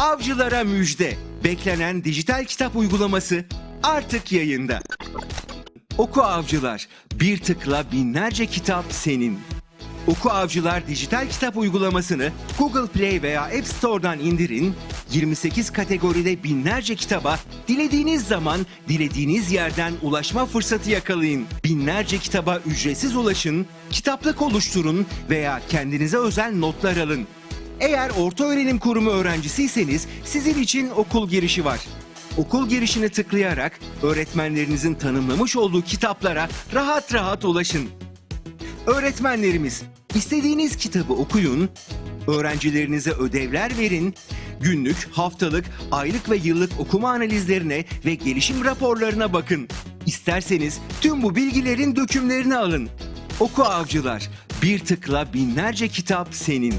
Avcılara müjde. Beklenen dijital kitap uygulaması artık yayında. Oku Avcılar. Bir tıkla binlerce kitap senin. Oku Avcılar dijital kitap uygulamasını Google Play veya App Store'dan indirin. 28 kategoride binlerce kitaba dilediğiniz zaman, dilediğiniz yerden ulaşma fırsatı yakalayın. Binlerce kitaba ücretsiz ulaşın, kitaplık oluşturun veya kendinize özel notlar alın. Eğer orta öğrenim kurumu öğrencisiyseniz sizin için okul girişi var. Okul girişine tıklayarak öğretmenlerinizin tanımlamış olduğu kitaplara rahat rahat ulaşın. Öğretmenlerimiz, istediğiniz kitabı okuyun, öğrencilerinize ödevler verin, günlük, haftalık, aylık ve yıllık okuma analizlerine ve gelişim raporlarına bakın. İsterseniz tüm bu bilgilerin dökümlerini alın. Oku Avcılar, bir tıkla binlerce kitap senin.